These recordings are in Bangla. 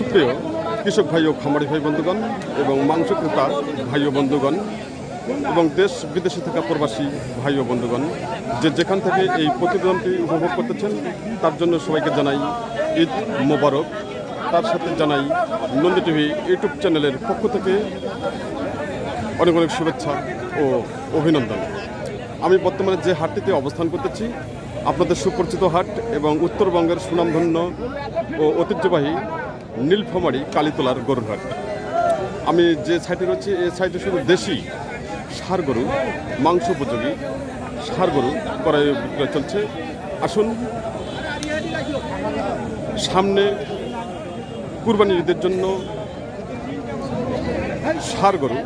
সুপ্রিয় কৃষক ভাই ও খামারি ভাই বন্ধুগণ এবং মাংস ক্রেতা ভাই ও বন্ধুগণ এবং দেশ বিদেশে থাকা প্রবাসী ভাই ও বন্ধুগণ, যে যেখান থেকে এই প্রতিবেদনটি উপভোগ করতেছেন, তার জন্য সবাইকে জানাই ঈদ মোবারক। তার সাথে জানাই নন্দী টিভি ইউটিউব চ্যানেলের পক্ষ থেকে অনেক অনেক শুভেচ্ছা ও অভিনন্দন। আমি বর্তমানে যে হাটটিতে অবস্থান করতেছি, আপনাদের সুপরিচিত হাট এবং উত্তরবঙ্গের সুনামধন্য ও ঐতিহ্যবাহী নীলফামারী কালীতলার গরুর হাট আমি যে সাইটে রয়েছি, এই সাইটে শুধু দেশি সার গরু, মাংস উপযোগী সার গরু করাই বিক্রয় চলছে। আসুন, সামনে কুরবানি ঈদের জন্য সার গরু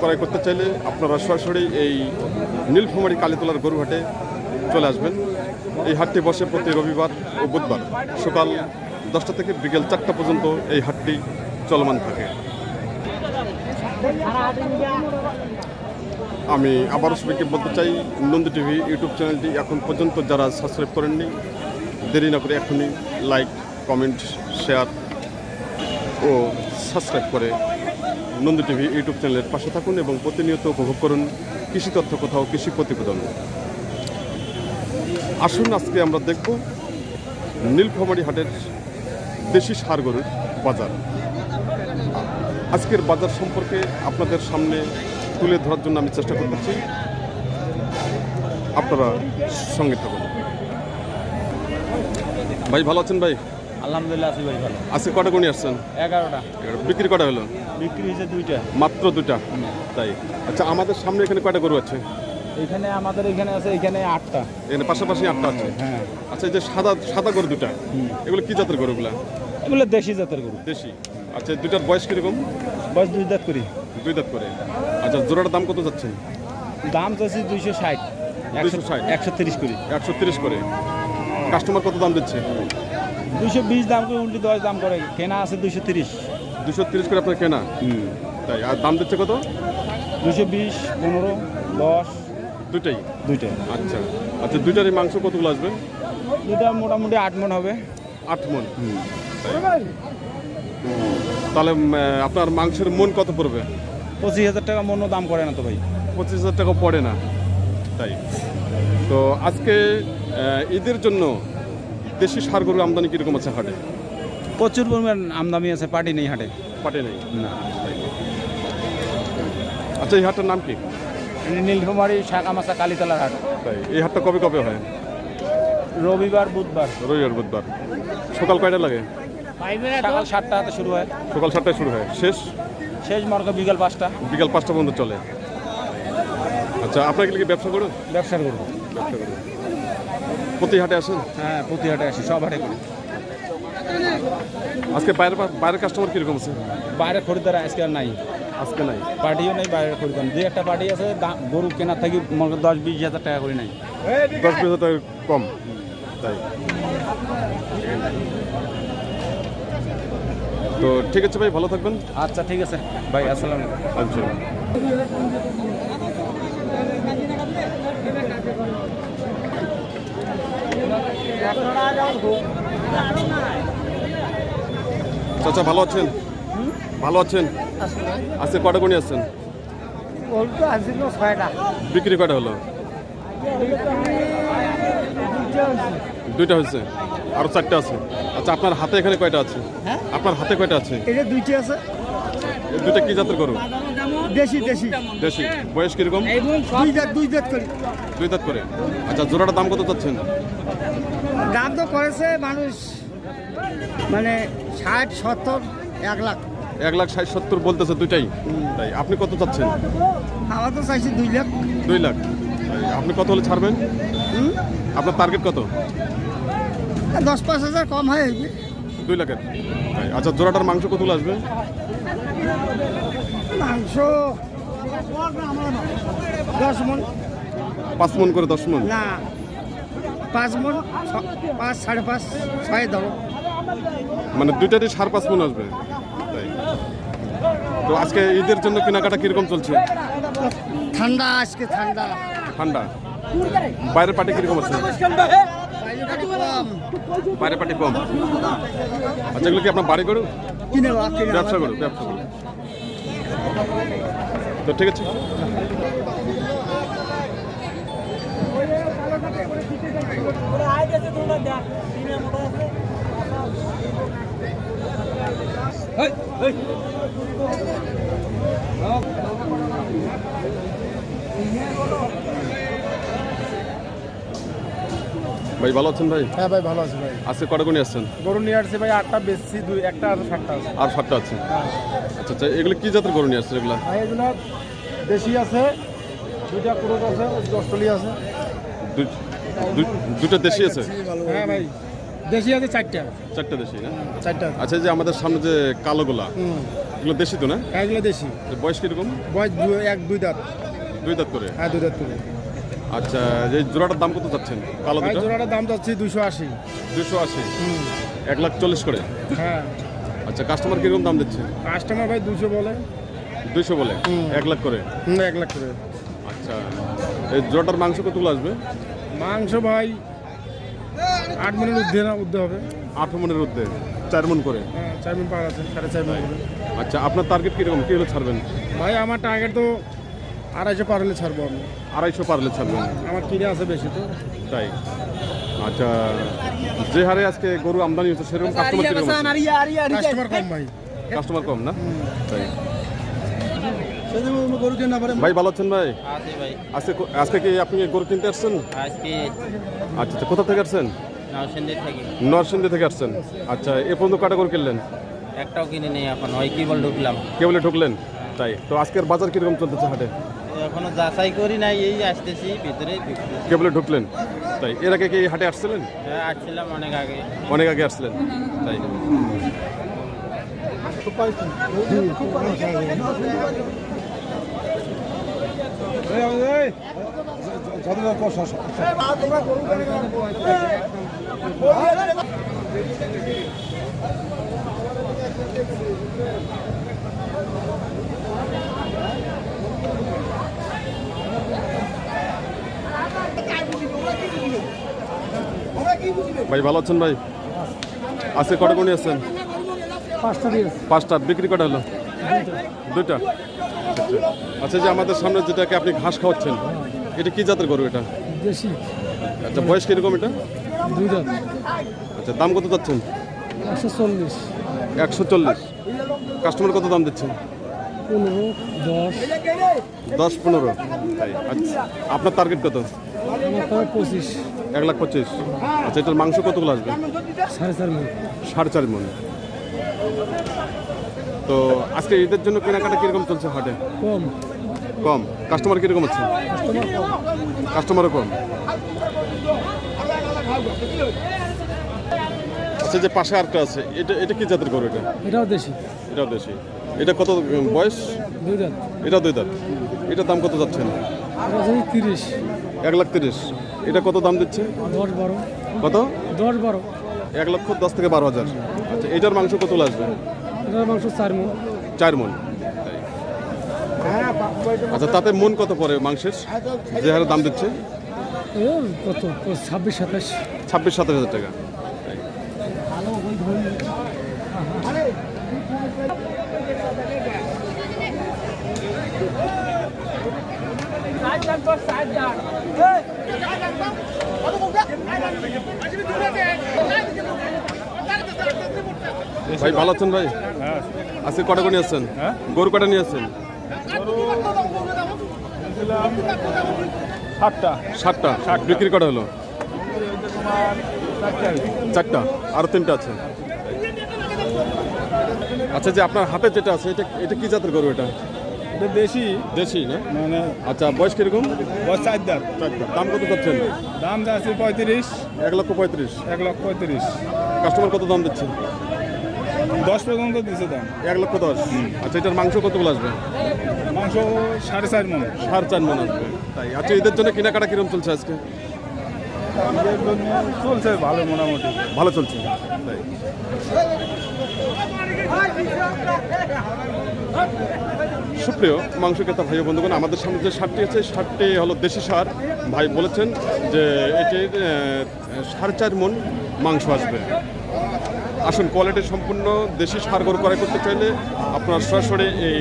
ক্রয় করতে চাইলে আপনারা সরাসরি এই নীলফামারী কালীতলার গরুহাটে চলে আসবেন। এই হাটটি বসে প্রতি রবিবার ও বুধবার। সকাল দশটা থেকে বিকেল চারটা পর্যন্ত এই হাটটি চলমান থাকে। আমি আবারও সবাইকে বলতে চাই, নন্দী টিভি ইউটিউব চ্যানেলটি এখন পর্যন্ত যারা সাবস্ক্রাইব করেননি, দেরি না করে এখনই লাইক, কমেন্ট, শেয়ার ও সাবস্ক্রাইব করে নন্দী টিভি ইউটিউব চ্যানেলের পাশে থাকুন এবং প্রতিনিয়ত উপভোগ করুন কৃষি তথ্য কোথাও, কৃষি প্রতিবেদন। আসুন আজকে আমরা দেখব নীলফামারী হাটের দেশি সার গরুর বাজার। আজকের বাজার সম্পর্কে আপনাদের সামনে তুলে ধরার জন্য আমি চেষ্টা করতেছি। আপনারা সঙ্গে থাকুন। ভাই ভালো আছেন ভাই? আলহামদুলিল্লাহ আছি ভাই ভালো। আজকে কটা গুণি আসছেন? এগারোটা। বিক্রি কটা হলো? বিক্রি হয়েছে দুইটা। মাত্র দুটা তাই। আচ্ছা আমাদের সামনে এখানে কয়টা গরু আছে? এখানে আমাদের এখানে আছে এখানে আটটা। এখানে পাশাপাশি আটটা আছে? হ্যাঁ আচ্ছা এই যে সাদা সাদা গরু দুটা এগুলো কি জাতের গরুগুলা? এগুলো দেশি জাতের গরু। দেশি। আচ্ছা দুটার বয়স কীরকম? বয়স দুই দাঁত করি। দুই দাঁত করে। আচ্ছা জোড়াটার দাম কত যাচ্ছে? দাম চাচ্ছি দুইশো ষাট। একশো ষাট। একশো তিরিশ করি। একশো তিরিশ করে। কাস্টমার কত দাম দিচ্ছে? দুইশো বিশ দাম করে উল্টি দশ দাম করে। কেনা আছে দুইশো তিরিশ। দুশো তিরিশ করে আপনার কেনা? তাই আর দাম দিচ্ছে কত? দুইশো বিশ পনেরো দশ। দুটাই দুইটা আচ্ছা। আচ্ছা দুইটারই মাংস কতগুলো আসবে? দুইটা মোটামুটি আট মন হবে। আট মন। তাহলে আপনার মাংসের মন কত পড়বে? পঁচিশ হাজার টাকা মনও দাম করে না তো ভাই। পঁচিশ হাজার টাকা পড়ে না। তাই। তো আজকে ঈদের জন্য দেশি সার গরু আমদানি কীরকম আছে হাটে? প্রচুর পরিমাণ আমদানি আছে পার্টি নেই হাটে। পাটে নেই? না। আচ্ছা এই হাটটার নাম কি? নীলফামারি শাখা মাছা কালীতলার হাট। তাই এই হাটটা কবে কবে হয়? রবিবার বুধবার। রবিবার বুধবার। সকাল কয়টা লাগে? সকাল সাতটা হাতে শুরু হয়। সকাল সাতটায় শুরু হয়। শেষ? শেষ মার্কা বিকাল পাঁচটা। বিকাল পাঁচটা পর্যন্ত চলে। আচ্ছা আপনার কি ব্যবসা করুন? ব্যবসা করব। ব্যবসা করুন। প্রতি হাটে আসেন? হ্যাঁ প্রতি হাটে আসি সব হাটে করি। আজকে বাইরের বাইরের কাস্টমার কীরকম আছে? বাইরে খরিদ্দার আজকে আর নাই। আজকে নাই। পার্টিও নেই বাইরে খরিদ্দার দুই একটা পার্টি আছে গরু কেনার থাকি মনে করো দশ বিশ হাজার টাকা করে নাই। দশ বিশ হাজার কম। তাই। তো ঠিক আছে ভাই ভালো থাকবেন। আচ্ছা ঠিক আছে। ভাই আসসালাম আলাইকুম। আচ্ছা। চাচা ভালো আছেন? ভালো আছেন? আজকে কটা গুণি আসছেন? বিক্রি কটা হলো? দুইটা হয়েছে। আরও চারটা আছে। আচ্ছা আপনার হাতে এখানে কয়টা আছে? হ্যাঁ? আপনার হাতে কয়টা আছে? এটা দুইটি আছে। এই দুইটা কি জাতের গরু? দেশি দেশি। দেশি। বয়স কীরকম? দুই জাত দুই জাত করে। দুই দাঁত করে। আচ্ছা জোড়াটার দাম কত চাচ্ছেন? দাম তো করেছে মানুষ মানে ষাট সত্তর এক লাখ। এক লাখ ষাট সত্তর বলতেছে দুইটাই। তাই আপনি কত চাচ্ছেন? আমার তো চাইছি দুই লাখ। দুই লাখ। আপনি কত হলে ছাড়বেন? আপনার টার্গেট কত? দশ পাঁচ হাজার কম হয় দুই লাখের। আচ্ছা জোড়াটার মাংস কতগুলো আসবে? মাংস দশ মন। পাঁচ মন করে দশ মন? না পাঁচ মন পাঁচ সাড়ে পাঁচ ছয় ধরো মানে দুইটারই সাড়ে পাঁচ মন আসবে? তো আজকে ঈদের জন্য কেনাকাটা কীরকম চলছে? ঠান্ডা আজকে ঠান্ডা। ঠান্ডা। বাইরের পার্টি কীরকম আছে? বাইরের পার্টি কম। আচ্ছা এগুলো কি আপনার বাড়ি কিনে ব্যবসা করো ব্যবসা করো তো ঠিক আছে। ভাই ভালো আছেন ভাই? হ্যাঁ ভাই ভালো আছে ভাই। আজকে কটা গুণি আসছেন? গরু নিয়ে আসছে ভাই আটটা বেশি দুই একটা আর সাতটা আছে। আর সাতটা আছে? আচ্ছা আচ্ছা এগুলো কি জাতের গরু নিয়ে আসছেন এগুলা? ভাই এগুলো দেশি আছে দুইটা ক্রোজ আছে অস্ট্রেলিয়া আছে। দুই- দুই- দুটো দেশি আছে? হ্যাঁ ভাই। দেশি আছে চারটা। চারটা দেশি না? চারটা। আচ্ছা যে আমাদের সামনে যে কালোগুলা এগুলো দেশি তো না? এগুলো দেশি। বয়স কীরকম? বয়স এক দুই দাঁত। দুই দাঁত করে? হ্যাঁ দুই দাঁত করে। আচ্ছা এই জোড়াটার দাম কত চাচ্ছেন? কালো দুটো? জোড়াটার দাম যাচ্ছে দুশো আশি। দুশো আশি? এক লাখ চল্লিশ করে? হ্যাঁ। আচ্ছা কাস্টমার কীরকম দাম দিচ্ছে? কাস্টমার ভাই দুশো বলে। দুইশো বলে। এক লাখ করে? এক লাখ করে। আচ্ছা এই জোড়াটার মাংস কতগুলো আসবে? মাংস ভাই আট মিনিট উদ্ধে না উদ্ধে হবে? আট মনের ঊর্ধ্বে চার মন করে। হ্যাঁ চার মিনিট পাওয়া আছে সাড়ে চার মিনিট করে আচ্ছা আপনার টার্গেট কীরকম? কি হলে ছাড়বেন? ভাই আমার টার্গেট তো আড়াইশো পার হলে ছাড়বো আমি। আড়াইশো পারলে ছাড়বেন। আমার কিনে আছে বেশি তো। তাই। আচ্ছা যে হারে আজকে গরু আমদানি হচ্ছে সেরকম কাস্টমার কাস্টমার কম ভাই। কাস্টমার কম না? তাই। পারে ভাই ভালো আছেন ভাই? ভাই। আজকে আজকে কি আপনি গরু কিনতে আসছেন? আচ্ছা আচ্ছা কোথা থেকে আসছেন? নরসিংদী থেকে। আসছেন। আচ্ছা এ পর্যন্ত কাটা গরু কিনলেন? একটাও কিনে নেই এখন ওই কেবল ঢুকলাম। কেবলে ঢুকলেন? তাই। তো আজকের বাজার কীরকম চলতেছে হাটে? এখনও যাচাই করি নাই এই আসতেছি ভিতরে কেবলে ঢুকলেন? তাই। এর আগে কি হাটে আসছিলেন? হ্যাঁ আসছিলাম অনেক আগে। অনেক আগে আসছিলেন। তাই। ভাই ভালো আছেন ভাই? আজকে কটা গুণি আছেন পাঁচটা বিক্রি কটা হলো? দুইটা। আচ্ছা যে আমাদের সামনে যেটাকে আপনি ঘাস খাওয়াচ্ছেন এটা কি জাতের গরু এটা? দেশি। আচ্ছা বয়স কীরকম এটা? দুই দাঁত। আচ্ছা দাম কত যাচ্ছেন একশো চল্লিশ। একশো চল্লিশ। কাস্টমার কত দাম দিচ্ছেন পনেরো দশ। দশ পনেরো। আচ্ছা আপনার টার্গেট কত? পঁচিশ। এক লাখ পঁচিশ। আচ্ছা এটার মাংস কতগুলো আসবে? সাড়ে চার মিনিট সাড়ে চার মন। তো আজকে ঈদের জন্য কেনাকাটা কীরকম চলছে হাটে? কম। কম। কাস্টমার কীরকম আছে কাস্টমারও কম। আচ্ছা যে পাশে আরেকটা আছে এটা এটা কি জাতের গরু এটা? এটাও দেশি। এটাও দেশি। এটা কত বয়স? দুই দাঁত। এটা দুই দাঁত। এটার দাম কত যাচ্ছেন এটা তিরিশ। এক লাখ তিরিশ। এটা কত দাম দিচ্ছে? দশ বারো। কত? দশ বারো। এক লক্ষ দশ থেকে বারো হাজার। আচ্ছা এটার মাংস কত আসবে? এটার মাংস চার মন। চার মন। আচ্ছা তাতে মন কত পড়ে মাংসের? যে হারে দাম দিচ্ছে? কত? ছাব্বিশ সাতাশ। ছাব্বিশ সাতাশ হাজার টাকা। তাই। ভাই ভালো আছেন ভাই? আজকে কটা করে নিয়ে আসছেন? গরু কটা নিয়ে আসছেন? সাতটা। সাতটা? বিক্রি কটা হলো? চারটা। আর তিনটা আছে। আচ্ছা যে আপনার হাতে যেটা আছে এটা এটা কি জাতের গরু এটা? এটা দেশি। দেশি না? মানে আচ্ছা বয়স কীরকম? বস চার দাঁত। দাম কত করছেন দাম যাচ্ছে পঁয়ত্রিশ। এক লক্ষ পঁয়ত্রিশ। এক লক্ষ পঁয়ত্রিশ। কাস্টমার কত দাম দিচ্ছে? দশ পর্যন্ত দিচ্ছে দাম। এক লক্ষ দশ। আচ্ছা এটার মাংস কতগুলো আসবে? মাংস সাড়ে চার মন। সাড়ে চার মন আসবে। তাই আচ্ছা এদের জন্য কেনাকাটা কীরকম চলছে আজকে? চলছে ভালো মোটামুটি। ভালো চলছে। তাই। সুপ্রিয় মাংস ক্রেতা ভাই বন্ধুগণ আমাদের সামনে যে সারটি আছে সারটি হলো দেশি সার। ভাই বলেছেন যে এটির সাড়ে চার মন মাংস আসবে। আসুন কোয়ালিটি সম্পূর্ণ দেশি সার গরু ক্রয় করতে চাইলে আপনার সরাসরি এই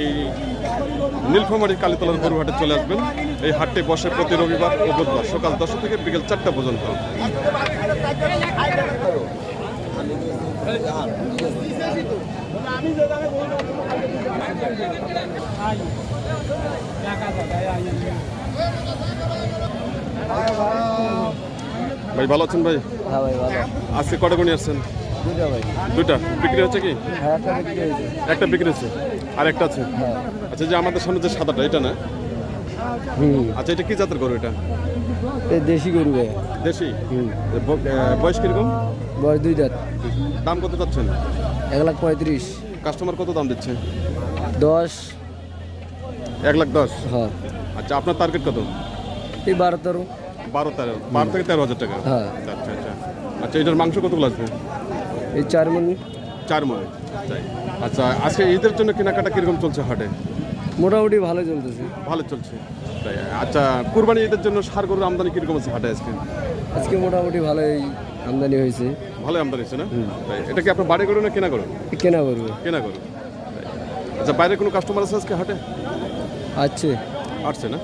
নীলফামারী কালীতলার গরু হাটে চলে আসবেন। এই হাটটি বসে প্রতি রবিবার ও বুধবার সকাল দশটা থেকে বিকেল চারটা পর্যন্ত। ভাই ভালো আছেন ভাই? হ্যাঁ আজকে কটা গুণি আসছেন? দুটা বিক্রি হচ্ছে কি? হ্যাঁ একটা বিক্রি হচ্ছে? আর একটা আছে? হ্যাঁ। আচ্ছা যে আমাদের সামনে যে সাদাটা এটা না? আচ্ছা এটা কি জাতের গরু এটা? এই দেশি গরু দেশি? বয়স কীরকম? বয়স দুই দাঁত। দাম কত যাচ্ছেন এক লাখ পঁয়ত্রিশ। কাস্টমার কত দাম দিচ্ছে? দশ। এক লাখ দশ? হ্যাঁ। আচ্ছা আপনার টার্গেট কত? এই বারো তেরো। বারো তেরো। বারো থেকে তেরো হাজার টাকা? হ্যাঁ। আচ্ছা আচ্ছা। আচ্ছা এটার মাংস কতগুলো আসবে? এই চার মন চার মনে আচ্ছা আজকে ঈদের জন্য কেনাকাটা কীরকম চলছে হাটে? মোটামুটি ভালো চলতেছে। ভালো চলছে তাই। আচ্ছা কুরবানি ঈদের জন্য সার গরুর আমদানি কীরকম আছে হাটে আজকে? আজকে মোটামুটি ভালোই আমদানি হয়েছে। ভালো আমদানি হচ্ছে না? তাই এটা কি আপনার বাড়ি গরু না কেনা গরু? কেনা করব কেনা গরু আচ্ছা বাইরে কোনো কাস্টমার আছে আজকে হাটে? আছে। আসছে না?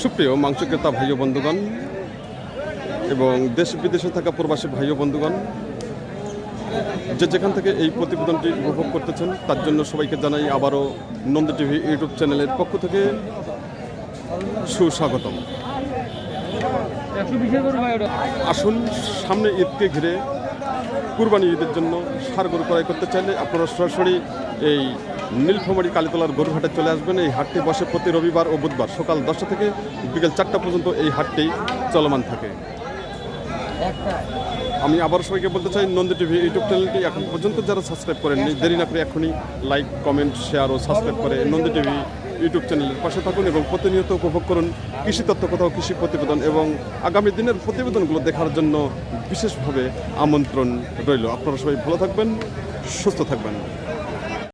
সুপ্রিয় মাংস ক্রেতা ভাই বন্ধুগণ এবং দেশ বিদেশে থাকা প্রবাসী ভাই বন্ধুগণ, যে যেখান থেকে এই প্রতিবেদনটি উপভোগ করতেছেন, তার জন্য সবাইকে জানাই আবারও নন্দ টিভি ইউটিউব চ্যানেলের পক্ষ থেকে সুস্বাগতম। আসুন, সামনে ঈদকে ঘিরে কুরবানি ঈদের জন্য সার গরু ক্রয় করতে চাইলে আপনারা সরাসরি এই নীলফামারী কালীতলার গরু হাটে চলে আসবেন। এই হাটটি বসে প্রতি রবিবার ও বুধবার সকাল দশটা থেকে বিকেল চারটা পর্যন্ত এই হাটটি চলমান থাকে। আমি আবার সবাইকে বলতে চাই, নন্দী টিভি ইউটিউব চ্যানেলটি এখন পর্যন্ত যারা সাবস্ক্রাইব করেননি, দেরি না করে এখনই লাইক, কমেন্ট, শেয়ার ও সাবস্ক্রাইব করে নন্দী টিভি ইউটিউব চ্যানেলের পাশে থাকুন এবং প্রতিনিয়ত উপভোগ করুন কৃষি তত্ত্ব কোথাও, কৃষি প্রতিবেদন এবং আগামী দিনের প্রতিবেদনগুলো দেখার জন্য বিশেষভাবে আমন্ত্রণ রইল। আপনারা সবাই ভালো থাকবেন, সুস্থ থাকবেন।